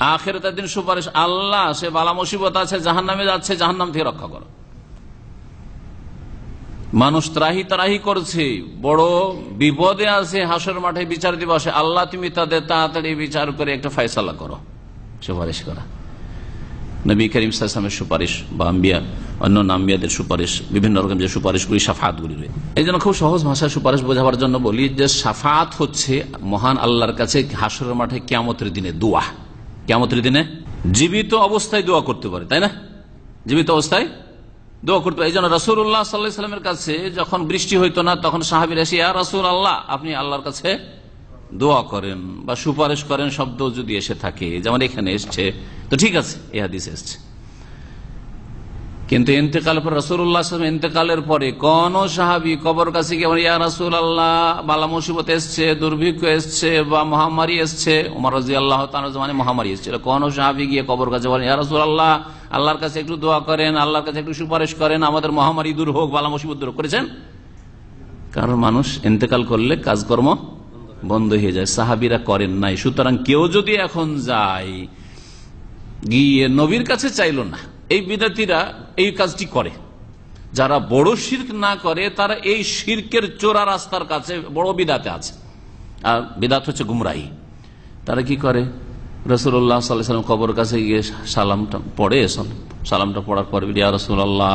আখেরাতের দিন সুপারিশ, আল্লাহ, সে বালা মুসিবত আছে জাহান নামে যাচ্ছে জাহান নাম থেকে রক্ষা করো। মানুষ ত্রাহি ত্রাহি করছে, বড় বিপদে আছে হাসর মাঠে বিচার দিবসে, আল্লাহ তুমি তাদের তাড়াতাড়ি বিচার করে একটা ফয়সালা করো, সুপারিশ করা। নবী করিম সাল্লামের সুপারিশ বা আম্বিয়া, অন্য নাম্বিয়াদের সুপারিশ, বিভিন্ন রকম যে সুপারিশগুলি সাফাতগুলি রয়েছে এই জন্য খুব সহজ ভাষায় সুপারিশ বোঝাবার জন্য বলি যে সাফাত হচ্ছে মহান আল্লাহর কাছে হাসরের মাঠে কেমতের দিনে দোয়া। কেমতের দিনে জীবিত অবস্থায় দোয়া করতে পারে, তাই না? জীবিত অবস্থায় দোয়া করতে পারে। এই জন্য রাসুল্লাহ সাল্লাহ সাল্লামের কাছে যখন বৃষ্টি হইতো না, তখন সাহাবির এসে রাসুল আল্লাহ আপনি আল্লাহর কাছে দোয়া করেন বা সুপারিশ করেন শব্দ যদি এসে থাকে। যেমন এখানে এসছে। তো ঠিক আছে এ হাদিস এসছে। কিন্তু ইন্তেকাল পর রসুল্লাহ ইন্তেকালের পরে কোন সাহাবি কবর কাছে আল্লাহ বালা মুসিবত এসছে, দুর্ভিক্ষ এসছে বা মহামারী এসছে। মহামারী এসছে। কোন সাহাবি গিয়ে কবর কাছে বলেন ইয়া রসুল আল্লাহ আল্লাহর কাছে একটু দোয়া করেন, আল্লাহর কাছে একটু সুপারিশ করেন, আমাদের মহামারী দূর হোক, বালা মুসিবত দূর করেছেন? কারণ মানুষ ইন্তেকাল করলে কাজকর্ম বন্ধ হয়ে যায়, সাহাবিরা করেন নাই। সুতরাং কেউ যদি এখন যায়, গিয়ে নবীর কাছে চাইল না এই বিদাতিরা এই কাজটি করে। যারা বড় শির্ক না করে, তারা এই শির্কের চোরা রাস্তার কাছে বড় বিদাতে আছে। আর বিদাত হচ্ছে গুমরাহি। তারা কি করে? রসুল্লাহ সাল্লাম কবর কাছে গিয়ে সালামটা পড়ে সালামটা পড়ার পর ইয়া রসুল্লাহ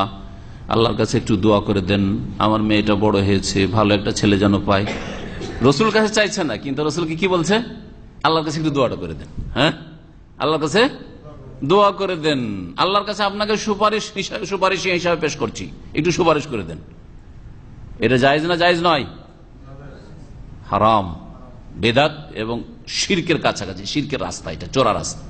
আল্লাহর কাছে একটু দোয়া করে দেন। আমার মেয়েটা বড় হয়েছে, ভালো একটা ছেলে যেন পায়। রসুল কাছে চাইছে না, কিন্তু রসুলকে কি বলছে? আল্লাহর কাছে একটু দোয়াটা করে দেন। হ্যাঁ? আল্লাহর কাছে দোয়া করে দেন। আল্লাহর কাছে আপনাকে সুপারিশ হিসাবে সুপারিশ হিসাবে পেশ করছি। একটু সুপারিশ করে দেন। এটা জায়জ না জায়জ নয়? হারাম। বেদাত এবং শির্কের কাছাকাছি, শির্কের রাস্তা এটা চোরা রাস্তা।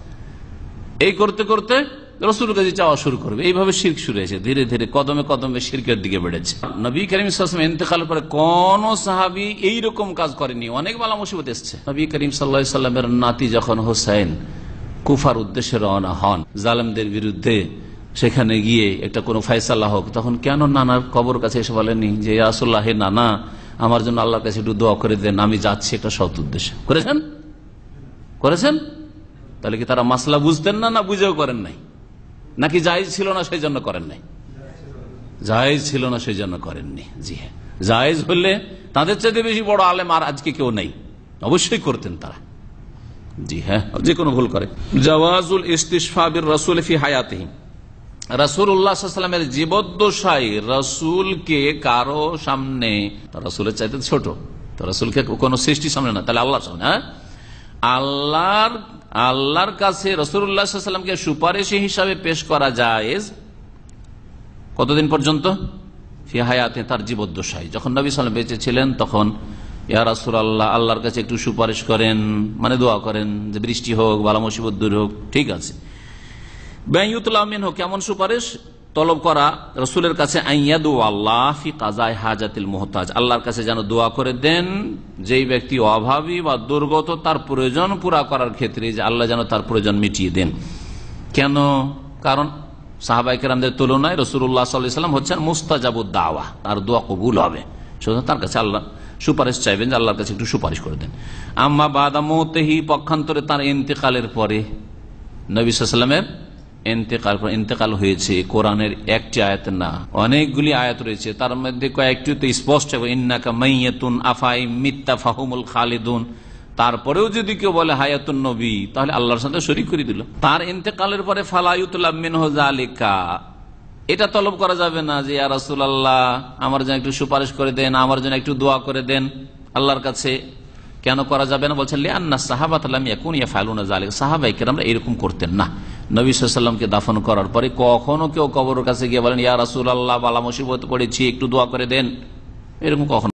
এই করতে করতে রসুল কাছে চাওয়া শুরু করবে। এইভাবে শির্ক শুরু হয়েছে। ধীরে ধীরে কদমে কদমে শির্কের দিকে বেড়েছে। নবী করিম ইসলাম ইন্তেকাল পরে কোন সাহাবি এইরকম কাজ করেনি। অনেক বালা মুসিবত এসছে। নবী করিম সাল্লা সাল্লামের নাতি যখন হোসাইন কুফার উদ্দেশ্যে রওনা হন। জালেমদের বিরুদ্ধে সেখানে গিয়ে একটা কোনো ফয়সাল্লাহ হোক, তখন কেন নানার কবর কাছে এসে বলেনি যে আসল্লাহ হে নানা, আমার জন্য আল্লাহর কাছে একটু দোয়া করে দেন, আমি যাচ্ছি একটা সৎ উদ্দেশ্যে। করেছেন? করেছেন? তাহলে কি তারা মাসলা বুঝতেন না না বুঝেও করেন নাই? নাকি জায়জ ছিল না সেই জন্য করেন নাই? জায়জ ছিল না সেই জন্য করেননি। জি হ্যাঁ। জায়জ হলে তাদের চাইতে বেশি বড় আলেম আর আজকে কেউ নেই। অবশ্যই করতেন তারা। জি হ্যাঁ যে কোনো ভুল করে। জওয়াজুল ইস্তিসফাবির রসুল ফি হায়াতিহি। রসুল উল্লাহামের জীবদ্দশাই রসুলকে কারও সামনে রসুলের চাইতে ছোট রসুলকে কোন সৃষ্টি সামনে না, তাহলে আল্লাহ সামনে হ্যাঁ? আল্লাহর আল্লাহর কাছে রসুল্লাহামকে সুপারিশি হিসাবে পেশ করা যায় কতদিন পর্যন্ত? ফি হায়াতে তার জীবদ্দশাই যখন নবী সালাম বেঁচে ছিলেন, তখন ইয়া আল্লাহ আল্লাহর কাছে একটু সুপারিশ করেন মানে দোয়া করেন যে বৃষ্টি হোক, বালা মুসিবত দূর হোক, ঠিক আছে। ব্যয়ুতলামিন হোক কেমন সুপারিশ? তলব করা, রসুলের কাছে আল্লাহ আল্লাহর কাছে যেন দোয়া করে দেন, যেই ব্যক্তি অভাবী বা দুর্গত, তার প্রয়োজন পুরা করার ক্ষেত্রে যে আল্লাহ যেন তার প্রয়োজন মিটিয়ে দেন। কেন? কারণ সাহাবাইকেরামদের তুলনায় রসুল্লাহ সাল্লাম হচ্ছেন মুস্তাজাবুদ দাওয়া আর দোয়া কবুল হবে। সুতরাং তার কাছে আল্লাহ সুপারিশ চাইবেন যে আল্লাহর কাছে একটু সুপারিশ করে দেন। আম্মা বাদামতেহি পক্ষান্তরে তার ইন্তেকালের পরে নবী সাল্লামের ইন্তেকাল ইন্তেকাল হয়েছে। কোরআনের একটি আয়াত না, অনেকগুলি আয়াত রয়েছে। তার মধ্যে কয়েকটি তো স্পষ্ট ইন্নাকা মাইয়াতুন, আফাই মিত্তা ফাহুমুল খালিদুন। তারপরেও যদি কেউ বলে হায়াতুন নবী, তাহলে আল্লাহর সাথে শরিক করে দিল। তার ইন্তেকালের পরে ফালাইতুল্লাহ মিনহজালিকা এটা তলব করা যাবে না যে রাসুল আল্লাহ আমার জন্য একটু সুপারিশ করে দেন, আমার জন্য একটু দোয়া করে দেন। আল্লাহর কাছে কেন করা যাবে না? বলছেন লিয়ান্না সাহাবাত এখন ইয়া ফালুনা জালিক সাহাবাই আমরা এরকম করতেন না। নবী সাল্লামকে দাফন করার পরে কখনো কেউ কবরের কাছে গিয়ে বলেন, ইয়া রাসুল আল্লাহ বালা মুসিবত পড়েছি, একটু দোয়া করে দেন। এরকম কখনো